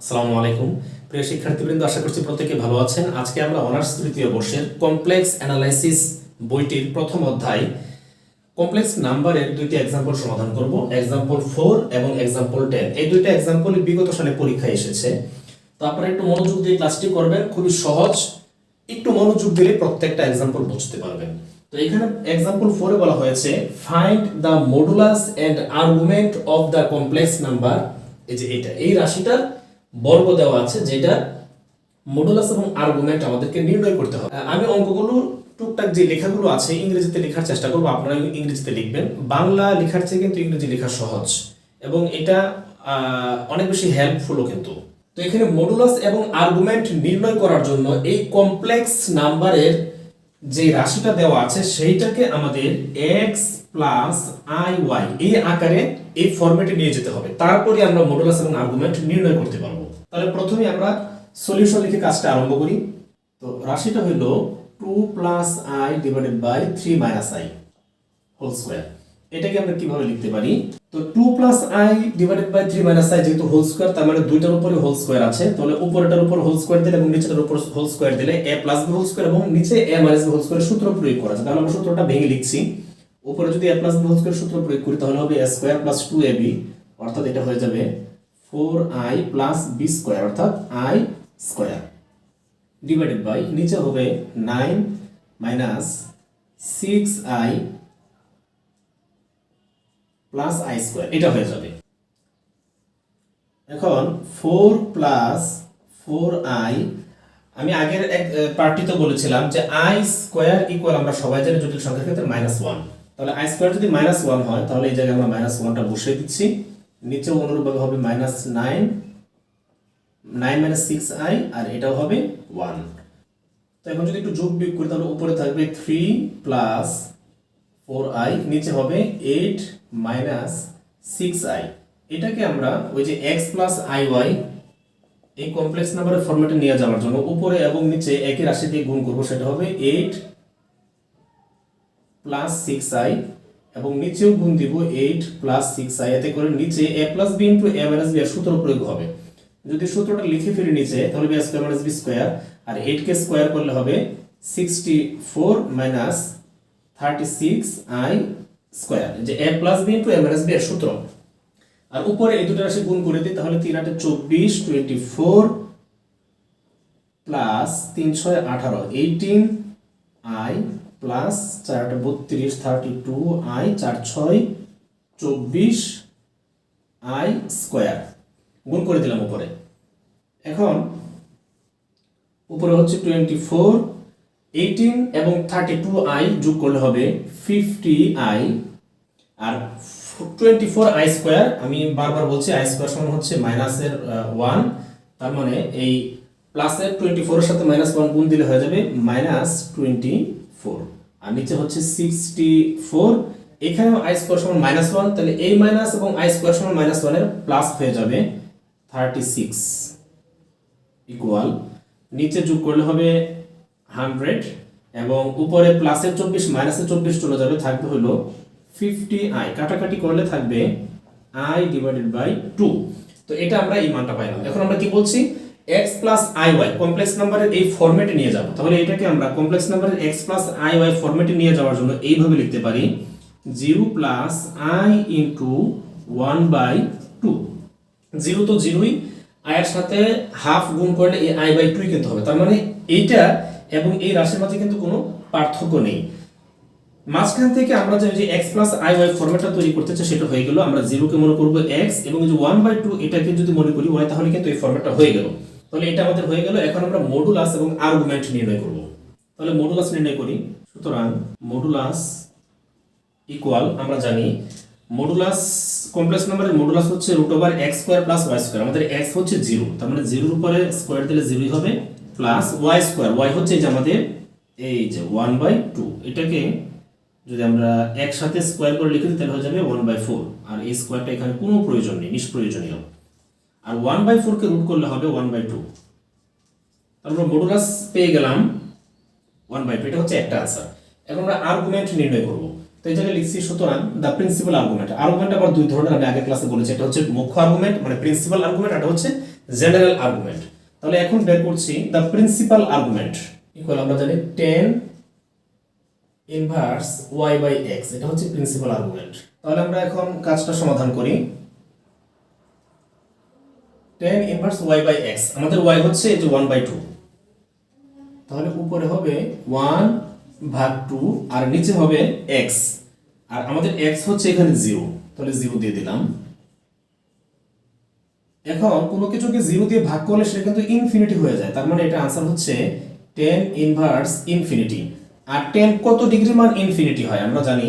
আসসালামু আলাইকুম। প্রিয় শিক্ষার্থীবৃন্দ, আশা করছি প্রত্যেকে ভালো আছেন। আজকে আমরা অনার্স তৃতীয় বর্ষের কমপ্লেক্স অ্যানালাইসিস বইটির প্রথম অধ্যায়, কমপ্লেক্স নাম্বারের দুইটি এক্সাম্পল সমাধান করব। এক্সাম্পল ফোর এবং এক্সাম্পল টেন এই দুইটা এক্সাম্পল বিগত সালে পরীক্ষায় এসেছে। তো আপনারা একটু মনোযোগ দিয়ে ক্লাসটি করবেন। খুবই সহজ। একটু মনোযোগ দিলে প্রত্যেকটা এক্সাম্পল বুঝতে পারবেন। তো এখানে এক্সাম্পল ফোরে বলা হয়েছে find the modulus and argument of the complex number এই যে এটা, এই রাশিটার বর্গ দেওয়া আছে, যেটা মডুলাস এবং আর্গুমেন্ট আমাদেরকে নির্ণয় করতে হবে। আমি অঙ্কগুলো টুকটাক যে লেখাগুলো আছে, ইংরেজিতে লেখার চেষ্টা করব, আপনারা ইংরেজিতে লিখবেন। বাংলা লেখার চেয়ে কিন্তু ইংরেজি লেখা সহজ, এবং এটা অনেক বেশি হেল্পফুলও কিন্তু। তো এখানে মডুলাস এবং আর্গুমেন্ট নির্ণয় করার জন্য এই কমপ্লেক্স নাম্বারের যে রাশিটা দেওয়া আছে, সেইটাকে আমাদের এক্স প্লাস আই ওয়াই এই আকারে এই ফরম্যাটে নিয়ে যেতে হবে। তারপরে আমরা মডুলাস এবং আর্গুমেন্ট নির্ণয় করতে পারব। তাহলে প্রথমে আমরা সলিউশন লিখে কাজটা আরম্ভ করি। তো রাশিটা হইল two plus I divided by three minus I whole square এটাকে আমরা কীভাবে লিখতে পারি? তো two plus I divided by three minus I যেহেতু হোল স্কোয়ার তার মানে দুইটার উপরে হোল স্কোয়ার আছে। তাহলে উপরেটার উপর হোল স্কোয়ার দিলে এবং নিচেটার উপর হোল স্কোয়ার দিলে A plus B whole square এবং নিচে A minus B whole square সূত্র প্রয়োগ করা আছে। তাহলে আমরা সূত্রটা ভেঙে লিখছি। উপরে যদি এ প্লাস বি হোল সূত্র প্রয়োগ করি, তাহলে হবে square plus two A B অর্থাৎ এটা হয়ে যাবে four I plus B square অর্থাৎ স্কোয়ার ডিভাইডেড বাই নিচে হবে nine minus six I plus I square এটা হয়ে যাবে। এখন ফোর প্লাস ফোর আই আমি আগের এক পার্টিতে বলেছিলাম যে আই স্কোয়ার ইকুয়াল আমরা সবাই জানি জটিল সংখ্যার ক্ষেত্রে মাইনাস ওয়ান তাহলে আই স্কোয়ার যদি মাইনাস ওয়ান হয়, তাহলে এই জায়গায় আমরা মাইনাস ওয়ানটা বসিয়ে দিচ্ছি। নিচেও অনুরূপভাবে হবে minus nine nine minus six I আর এটাও হবে ওয়ান তো এখন যদি একটু যোগ বিয়োগ করি, তাহলে উপরে থাকবে থ্রি প্লাস ফোর আই নিচে হবে এইট মাইনাস সিক্স আই এটাকে আমরা ওই যে এক্স প্লাস আই ওয়াই এই কমপ্লেক্স নাম্বারের ফরম্যাটে নিয়ে যাওয়ার জন্য উপরে এবং নিচে একই রাশি দিয়ে গুণ করব, সেটা হবে এইট প্লাস সিক্স আই এবং নিচেও গুণ দিব এইট প্লাস সিক্স আই এতে করে নিচে A plus B into A minus B সূত্র প্রয়োগ হবে। যদি সূত্রটা লিখে ফেলি নিচে, তাহলে B square minus B square আর এইট কে স্কোয়ার করলে হবে sixty four minus thirty six I square যে A plus B into A minus B এর সূত্র। আর উপরে এই দুটো রাশি গুণ করে দিই, তাহলে তিন আটে চব্বিশ টোয়েন্টি ফোর প্লাস তিন ছয় আঠারো এইটিন আই প্লাস চার বত্রিশ থার্টি টু আই চার ছয় চব্বিশ আই স্কোয়ার গুণ করে দিলাম উপরে। এখন উপরে হচ্ছে টোয়েন্টি ফোর এইটিন এবং থার্টি টু আই যোগ করলে হবে ফিফটি আই আর টোয়েন্টি ফোর আই স্কোয়ার আমি বারবার বলছি আই স্কোয়ার সমান হচ্ছে মাইনাসের ওয়ান তার মানে এই প্লাসের টোয়েন্টি ফোরের সাথে মাইনাস ওয়ান গুণ দিলে হয়ে যাবে মাইনাস টোয়েন্টি ফোর আর নিচে হচ্ছে সিক্সটি ফোর এখানেও আই স্কোয়ার সমান মাইনাস ওয়ান তাহলে এই মাইনাস এবং আই স্কোয়ার সমান মাইনাস ওয়ানের প্লাস হয়ে যাবে থার্টি সিক্স ইকুয়াল নিচে যোগ করলে হবে হান্ড্রেড এবং উপরে প্লাসের চব্বিশ মাইনাসের চব্বিশ চলে যাবে, থাকবে হলো ফিফটি আই কাটাকাটি করলে থাকবে আই ডিভাইডেড বাই টু তো এটা আমরা এই মানটা পাইলাম। এখন আমরা কি বলছি? X plus i y complex নাম্বারের এই ফরম্যাটে নিয়ে যাব। তাহলে এটাকে আমরা কমপ্লেক্স নাম্বারের এক্স প্লাস আই ওয়াই ফরম্যাটে নিয়ে যাওয়ার জন্য এইভাবে লিখতে পারি zero plus i into one by two zero তো জিরোই আয়ের সাথে হাফ গুণ করলে এই আই বাই টুই কিন্তু হবে। তার মানে এইটা এবং এই রাশির মাঝে কিন্তু কোনো পার্থক্য নেই। মাঝখান থেকে আমরা যে এক্স প্লাস আই ওয়াই ফরম্যাটটা তৈরি করতে চাই, সেটা হয়ে গেল, আমরা জিরোকে মনে করব এক্স এবং যে ওয়ান বাই টু এটাকে যদি মনে করি ওয়াই তাহলে কিন্তু এই ফরম্যাটটা হয়ে গেল। তাহলে এটা আমাদের হয়ে গেল। এখন আমরা মডুলাস এবং আর্গুমেন্ট নির্ণয় করব। তাহলে মডুলাস নির্ণয় করি। সুতরাং মডুলাস ইকুয়াল আমরা জানি মডুলাস কমপ্লেক্স নাম্বারের মডুলাস হচ্ছে root over x square plus y square আমাদের এক্স হচ্ছে জিরো তার মানে জিরোর উপরে স্কোয়ার দিলে জিরোই হবে প্লাস ওয়াই স্কোয়ার ওয়াই হচ্ছে এই যে আমাদের, এই যে ওয়ান বাই টু এটাকে যদি আমরা একসাথে স্কোয়ার করে লিখে দিই, তাহলে হয়ে যাবে ওয়ান বাই ফোর আর এই স্কোয়ারটা এখানে কোনো প্রয়োজন নেই, নিষ্প্রয়োজনীয়। আর ওয়ান বাই ফোরকে রুট করলে হবে ওয়ান বাই টু তারপর মডুলাস পেয়ে গেলাম ওয়ান বাই টু এটা হচ্ছে একটা আনসার এখন আমরা আর্গুমেন্ট নির্ণয় করব। তো এই জায়গায় লিখছি, সুতরাং দ্য প্রিন্সিপাল আর্গুমেন্ট আর্গুমেন্ট আবার দুই ধরনের, আমি আগের ক্লাসে বলেছি, এটা হচ্ছে মুখ্য আর্গুমেন্ট মানে প্রিন্সিপাল আর্গুমেন্ট এটা হচ্ছে জেনারেল আর্গুমেন্ট তাহলে এখন বের করছি দ্য প্রিন্সিপাল আর্গুমেন্ট ইকুয়াল আমরা জানি tan inverse y by x এটা হচ্ছে প্রিন্সিপাল আর্গুমেন্ট তাহলে আমরা এখন কাজটা সমাধান করি। Tan inverse y by x আমাদের ওয়াই হচ্ছে এই যে ওয়ান বাই টু তাহলে উপরে হবে ওয়ান ভাগ টু আর নিচে হবে এক্স আর আমাদের এক্স হচ্ছে এখানে জিরো তাহলে জিরো দিয়ে দিলাম। এখন কোনো কিছুকে জিরো দিয়ে ভাগ করলে সেটা কিন্তু ইনফিনিটি হয়ে যায়। তার মানে এটা আনসার হচ্ছে টেন ইনভার্স ইনফিনিটি আর টেন কত ডিগ্রি মান ইনফিনিটি হয়? আমরা জানি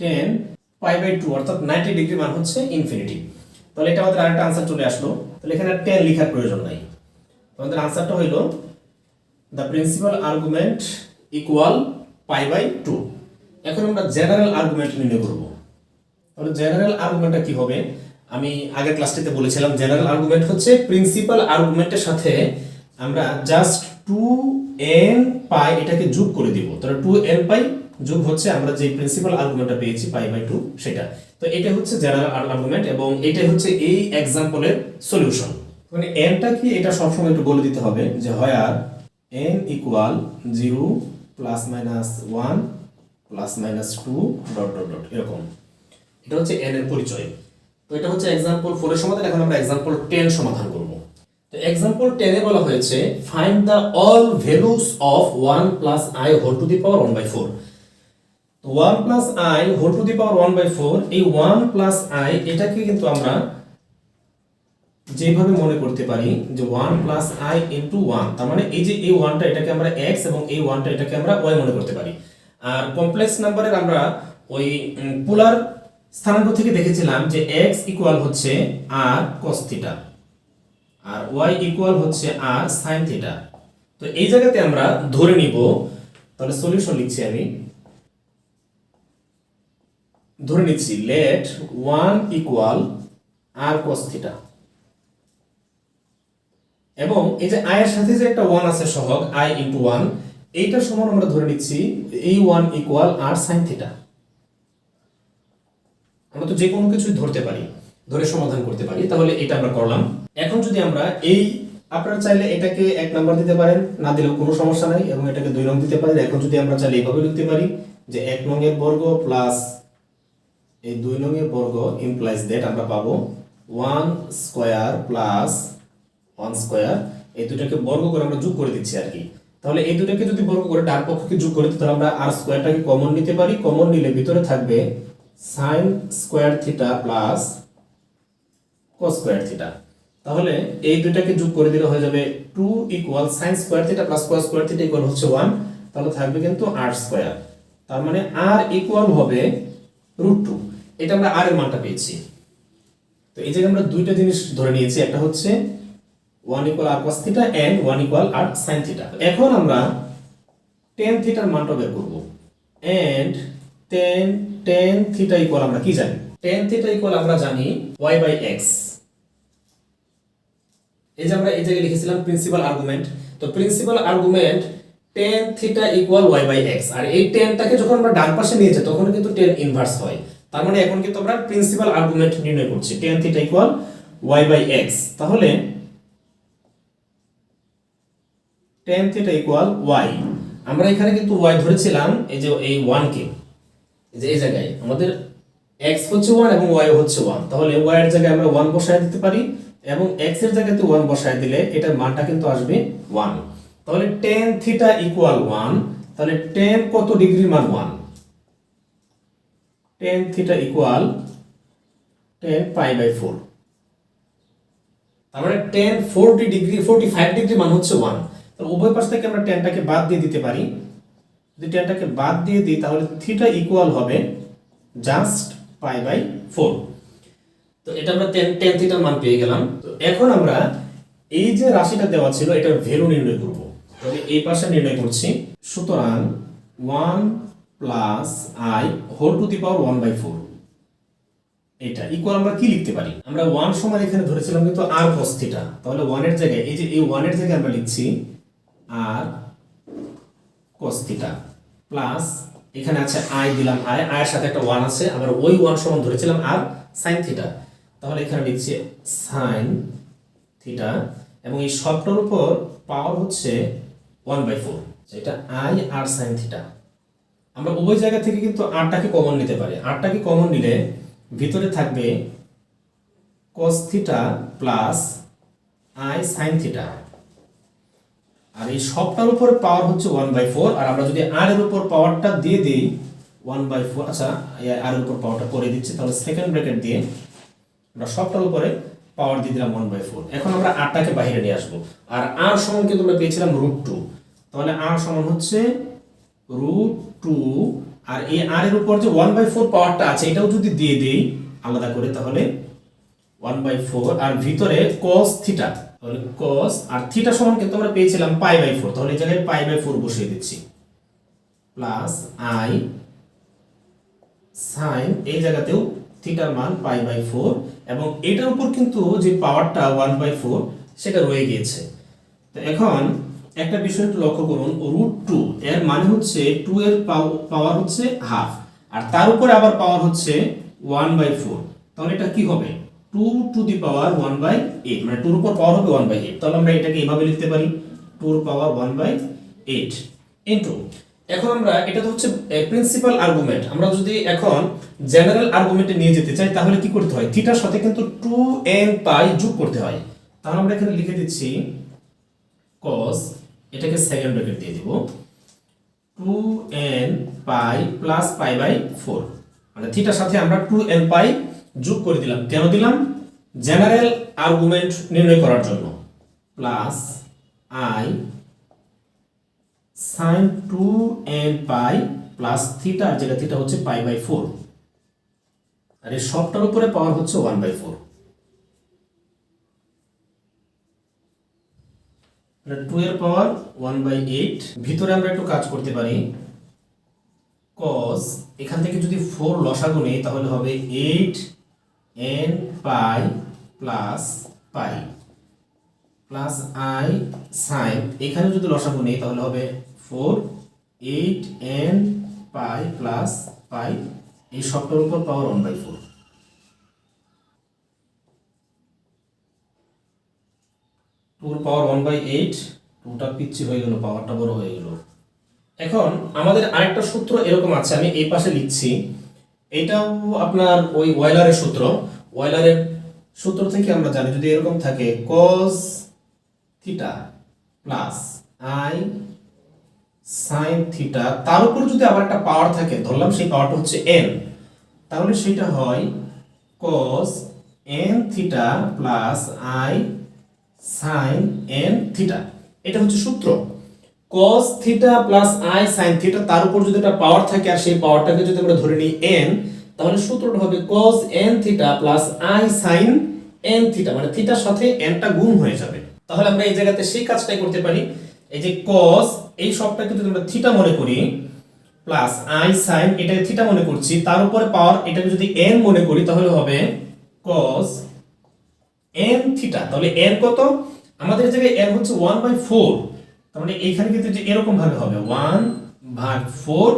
টেন পাই বাই টু অর্থাৎ নাইনটি ডিগ্রি মান হচ্ছে ইনফিনিটি তাহলে এটা আমাদের আরেকটা আনসার চলে আসলো। তাহলে এখানে টেন লেখার প্রয়োজন নাই। আমাদের আনসারটা হইল the principal argument equal pi by two এখন আমরা জেনারেল আর্গুমেন্ট নির্ণয় করব। তাহলে জেনারেল আর্গুমেন্টটা কি হবে? আমি আগের ক্লাসটিতে বলেছিলাম জেনারেল আর্গুমেন্ট হচ্ছে প্রিন্সিপাল আর্গুমেন্টের সাথে আমরা জাস্ট টু এন পাই এটাকে যোগ করে দিব। তাহলে টু এন পাই যোগ হচ্ছে আমরা যে প্রিন্সিপাল আর্গুমেন্টটা পেয়েছি পাই বাই টু সেটা। তো এটা হচ্ছে জেনারেল আর্গুমেন্ট এবং এটা হচ্ছে এই এক্সাম্পলের সলিউশন মানে এনটা কি এটা সবসময় একটু বলে দিতে হবে যে হয় আর n equal zero plus minus one plus minus two dot dot dot এরকম। এটা হচ্ছে এন এর পরিচয়। তো এটা হচ্ছে এক্সাম্পল ফোরের সমাধান, এখন আমরা এক্সাম্পল টেন সমাধান করব। তো এক্সাম্পল টেনে বলা হয়েছে find the all values of one plus i whole to the power one by four one plus i whole to the power one by four, এই ওয়ান প্লাস আই, এটাকে কিন্তু আমরা যেভাবে মনে করতে পারি যে one plus i into one, তার মানে এই যে এই ওয়ানটা এটাকে আমরা এক্স এবং এই ওয়ানটা এটাকে আমরা ওয়াই মনে করতে পারি। আর কমপ্লেক্স নাম্বারের আমরা ওই পোলার স্থানাঙ্ক থেকে দেখেছিলাম যে এক্স ইকুয়াল হচ্ছে আর কস থিটা, আর ওয়াই ইকুয়াল হচ্ছে আর সাইন থিটা। তো এই জায়গাতে আমরা ধরে নিব, তাহলে সলিউশন লিখছি আমি। ধরে নিচ্ছি let one equal r cos theta এবং এই যে আয়ের সাথে যে একটা ওয়ান আছে সহগ আই ইন্টু ওয়ান এইটার সমান আমরা ধরে নিচ্ছি এই one equal r sin theta আমরা তো যে কোনো কিছুই ধরতে পারি, ধরে সমাধান করতে পারি, তাহলে এটা আমরা করলাম। এখন যদি আমরা এই, আপনারা চাইলে এটাকে এক নাম্বার দিতে পারেন, না দিলেও কোনো সমস্যা নাই, এবং এটাকে দুই নং দিতে পারেন। এখন যদি আমরা চাইলে এইভাবে লিখতে পারি যে এক নংয়ের বর্গ প্লাস এই দুই নংয়ের বর্গ ইমপ্লাইজ দ্যাট আমরা পাবো one square plus one square এই দুটাকে বর্গ করে আমরা যোগ করে দিচ্ছি আর কি। তাহলে এই দুটাকে যদি বর্গ করে ডান পক্ষকে যোগ করে তাহলে আমরা আর স্কোয়ারটাকে কমন নিতে পারি। কমন নিলে ভিতরে থাকবে sin square theta plus cos square theta তাহলে এই দুটাকে যোগ করে দিলে হয়ে যাবে two equal sin square theta plus cos square theta equal হচ্ছে ওয়ান তাহলে থাকবে কিন্তু আর স্কোয়ার তার মানে আর ইকুয়াল হবে রুট টু এটা আমরা আর এর মানটা পেয়েছি। তো এই জায়গায় আমরা দুইটা জিনিস ধরে নিয়েছি, একটা হচ্ছে one equal r cos theta and one equal r sin theta এখন আমরা টেন থিটার মানটা বের করব। And tan tan theta equal আমরা কি জানি? টেন থিটা ইকুয়াল আমরা জানি ওয়াই বাই এক্স এই যে আমরা এই জায়গায় লিখেছিলাম প্রিন্সিপাল আর্গুমেন্ট তো principal argument tan theta equal y by x আর এই টেনটাকে যখন আমরা ডান পাশে নিয়ে যাই, তখন কিন্তু টেন ইনভার্স হয়। তার মানে এখন কিন্তু আমরা প্রিন্সিপাল আর্গুমেন্ট নির্ণয় করছি। Tan theta equal y by x তাহলে টেন থিটা ইকুয়াল ওয়াই আমরা এখানে কিন্তু ওয়াই ধরেছিলাম এই যে এই ওয়ানকে এই যে এই জায়গায় আমাদের এক্স হচ্ছে ওয়ান এবং ওয়াই হচ্ছে ওয়ান তাহলে ওয়াই এর জায়গায় আমরা ওয়ান বসায় দিতে পারি এবং এক্সের জায়গাতে ওয়ান বসায় দিলে এটার মানটা কিন্তু আসবে ওয়ান তাহলে টেন থিটা ইকুয়াল ওয়ান তাহলে টেন কত ডিগ্রি মান one tan theta equal tan pi by four তার মানে tan forty degree forty five degree মান হচ্ছে ওয়ান তাহলে উভয় পাশ থেকে আমরা টেনটাকে বাদ দিয়ে দিতে পারি। যদি টেনটাকে বাদ দিয়ে দিই, তাহলে থিটা ইকুয়াল হবে জাস্ট পাই বাই ফোর তো এটা আমরা টেন টেন থিটার মান পেয়ে গেলাম। তো এখন আমরা এই যে রাশিটা দেওয়া ছিল, এটার ভ্যালু নির্ণয় করব। তাহলে এই পাশে নির্ণয় করছি। সুতরাং one plus i whole to the power one by four এটা ইকুয়াল আমরা কি লিখতে পারি? আমরা ওয়ান সমান এখানে ধরেছিলাম কিন্তু আর cos থিটা তাহলে ওয়ানের জায়গায়, এই যে এই ওয়ানের জায়গায় আমরা লিখছি আর cos থিটা প্লাস এখানে আছে আই দিলাম আই আয়ের সাথে একটা ওয়ান আছে। আবার ওই ওয়ান সমান ধরেছিলাম আর সাইন থিটা তাহলে এখানে লিখছি সাইন থিটা এবং এই সবটার উপর পাওয়ার হচ্ছে ওয়ান বাই ফোর এটা আই আর সাইন থিটা আমরা উভয় জায়গা থেকে কিন্তু আটটাকে কমন নিতে পারি। আটটাকে কমন নিলে ভিতরে থাকবে cos theta plus i sin theta আর এই সবটার উপর পাওয়ার হচ্ছে ওয়ান বাই ফোর আর আমরা যদি আর এর উপর পাওয়ারটা দিয়ে দিই ওয়ান বাই ফোর আচ্ছা আর এর উপর পাওয়ারটা করে দিচ্ছি, তাহলে সেকেন্ড ব্র্যাকেট দিয়ে আমরা সবটার উপরে পাওয়ার দিয়ে দিলাম ওয়ান বাই ফোর এখন আমরা আটটাকে বাইরে নিয়ে আসব। আর আর সমান কিন্তু আমরা পেয়েছিলাম রুট টু তাহলে আর সমান হচ্ছে রুট টু আর এই আর এর উপর যে ওয়ান বাই ফোর পাওয়ারটা আছে, এটাও যদি দিয়ে দিই, আলাদা করে তাহলে ওয়ান বাই ফোর আর ভিতরে cos থিটা তাহলে cos আর থিটা সমান কিন্তু আমরা পেয়েছিলাম পাই বাই ফোর তাহলে এই জায়গায় পাই বাই ফোর বসিয়ে দিচ্ছি। প্লাস আই সাইন এই জায়গাতেও থিটার মান পাই বাই ফোর এবং এটার উপর কিন্তু যে পাওয়ারটা ওয়ান বাই ফোর সেটা রয়ে গিয়েছে। তো এখন একটা বিষয় একটু লক্ষ্য করুন রুট টু এর মানে হচ্ছে টু এর পাওয়ার হচ্ছে হাফ আর তার উপরে আবার পাওয়ার হচ্ছে ওয়ান বাই ফোর তাহলে এটা কি হবে? Two to the power one by eight মানে টুর উপর পাওয়ার হবে ওয়ান বাই এইট তাহলে আমরা এটাকে এভাবে লিখতে পারি টুর power one by eight into এখন আমরা এটা তো হচ্ছে প্রিন্সিপাল আর্গুমেন্ট আমরা যদি এখন জেনারেল আর্গুমেন্টে নিয়ে যেতে চাই, তাহলে কি করতে হয়? থিটার সাথে কিন্তু টু এন পাই যোগ করতে হয়, তাহলে আমরা এখানে লিখে দিচ্ছি cos এটাকে সেকেন্ড ব্র্যাকেট দিয়ে দিব। Two n pi plus pi by four মানে থিটার সাথে আমরা টু এন পাই যোগ করে দিলাম। কেন দিলাম? জেনারেল আর্গুমেন্ট নির্ণয় করার জন্য। Plus i sin two n pi plus theta যেটা থিটা হচ্ছে পাই বাই ফোর আর এই সবটার উপরে পাওয়ার হচ্ছে ওয়ান বাই ফোর টু এর পাওয়ার ওয়ান বাই এইট ভিতরে আমরা একটু কাজ করতে পারি। কস এখান থেকে যদি ফোর লসাগু নেই, তাহলে হবে eight n pi plus pi plus i sin এখানে যদি লসাগু নেই, তাহলে হবে four eight n pi plus pi এই সবটার উপর পাওয়ার ওয়ান বাই ফোর টুর পাওয়ার ওয়ান বাই এইট, টুটা পিচ্ছি হয়ে গেল, পাওয়ারটা বড় হয়ে গেল। এখন আমাদের আরেকটা সূত্র এরকম আছে, আমি এই পাশে লিখছি। এটাও আপনার ওই ওয়েলারের সূত্র। ওয়েলারের সূত্র থেকে আমরা জানি, যদি এরকম থাকে, cos theta plus i sin theta তার উপর যদি আবার একটা পাওয়ার থাকে, ধরলাম সেই পাওয়ারটা হচ্ছে n, তাহলে সেটা হয় cos n theta plus i sin n theta এটা হচ্ছে সূত্র। cos theta plus i sin theta তার উপর যদি একটা পাওয়ার থাকে আর সেই পাওয়ারটাকে যদি আমরা ধরে নিই n, তাহলে সূত্রটা হবে cos n theta plus i sin n theta মানে থিটার সাথে n টা গুণ হয়ে যাবে। তাহলে আমরা এই জায়গাতে সেই কাজটাই করতে পারি। এই যে cos, এই সবটাকে যদি আমরা থিটা মনে করি প্লাস i sin, এটাকে থিটা মনে করছি, তার উপরে পাওয়ার এটাকে যদি n মনে করি, তাহলে হবে cos n থিটা তাহলে n কত? আমাদের জায়গায় n হচ্ছে 1 বাই 4 তার মানে এইখানে কিন্তু যে এরকম ভাবে হবে 1 ভাগ 4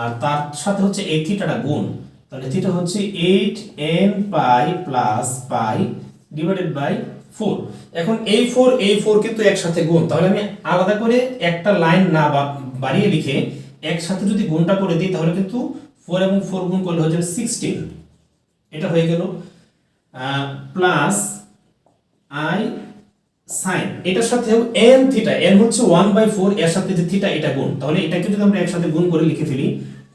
আর তার সাথে হচ্ছে এই থিটাটা গুণ, তাহলে থিটা হচ্ছে 8 n pi plus pi divided by 4 এখন এই 4 এই 4 কিন্তু একসাথে গুণ, তাহলে আমি আলাদা করে একটা লাইন না বাড়িয়ে লিখে একসাথে যদি গুণটা করে দিই, তাহলে কিন্তু 4 এবং 4 গুণ করলে হয়ে যাবে 16 এটা হয়ে গেল প্লাস আই সাইন এটার সাথেও n থিটা n হচ্ছে 1 বাই 4 এর সাথে যে থিটা এটা গুণ। তাহলে এটাকে যদি আমরা একসাথে গুণ করে লিখে ফেলি,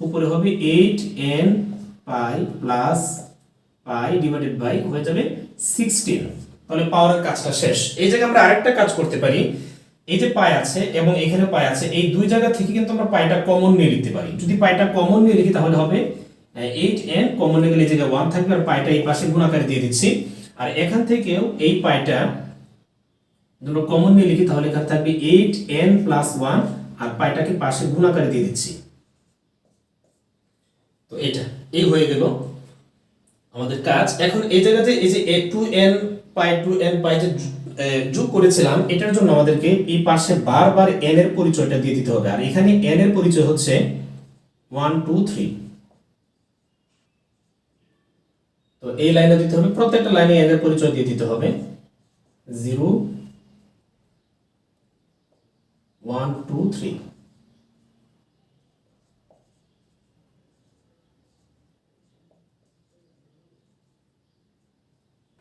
উপরে হবে 8 n pi plus pi divided by হয়ে যাবে 16 তাহলে পাওয়ারের কাজটা শেষ। এই জায়গায় আমরা আরেকটা কাজ করতে পারি। এই যে পাই আছে এবং এখানে পাই আছে, এই দুই জায়গা থেকে কিন্তু আমরা পাইটা কমন নিয়ে লিখতে পারি। যদি পাইটা কমন নিয়ে লিখি তাহলে হবে এইট এন কমন নিয়ে গেলে এই জায়গায় ওয়ান থাকবে আর পাইটা এই পাশে গুণাকারে দিয়ে দিচ্ছি। আর এখান থেকেও এই পাইটা দুটো কমন নিয়ে লিখি, তাহলে এখানে থাকবে এইট এন প্লাস ওয়ান আর পাইটাকে পাশে গুণাকারে দিয়ে দিচ্ছি। তো এটা, এই হয়ে গেল আমাদের কাজ। এখন এই জায়গাতে এই যে এ two n pi two n pi যু- যোগ করেছিলাম, এটার জন্য আমাদেরকে এই পাশে বারবার এন এর পরিচয়টা দিয়ে দিতে হবে। আর এখানে এন এর পরিচয় হচ্ছে ওয়ান টু থ্রি তো এই লাইনে দিতে হবে, প্রত্যেকটা লাইনে এদের পরিচয় দিয়ে দিতে হবে। Zero, one, two, three.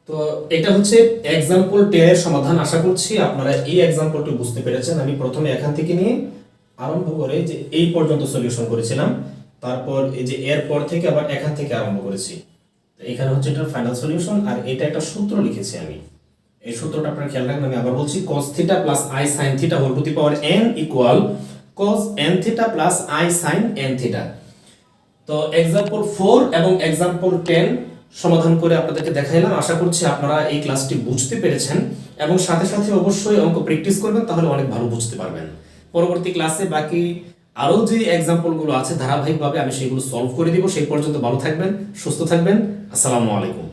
তো এটা হচ্ছে এক্সাম্পল টেন এর সমাধান। আশা করছি আপনারা এই এক্সাম্পলটি বুঝতে পেরেছেন। আমি প্রথমে এখান থেকে নিয়ে আরম্ভ করে যে এই পর্যন্ত সলিউশন করেছিলাম। তারপর এই যে এর পর থেকে আবার এখান থেকে আরম্ভ করেছি। এখানে হচ্ছে এটা ফাইনাল সলিউশন আর এটা একটা সূত্র লিখেছি আমি। এই সূত্রটা আপনারা খেয়াল রাখবেন, আমি আবার বলছি cos theta plus i sine theta whole to the power n equal cos n theta plus i sine n theta তো এক্সাম্পল ফোর এবং এক্সাম্পল টেন সমাধান করে আপনাদেরকে দেখাইলাম। আশা করছি আপনারা এই ক্লাসটি বুঝতে পেরেছেন এবং সাথে সাথে অবশ্যই অঙ্ক প্র্যাকটিস করবেন, তাহলে অনেক ভালো বুঝতে পারবেন। পরবর্তী ক্লাসে বাকি আরও যে এক্সাম্পলগুলো আছে, ধারাবাহিকভাবে আমি সেগুলো সলভ করে দিব। সেই পর্যন্ত ভালো থাকবেন, সুস্থ থাকবেন। আসসালামু আলাইকুম।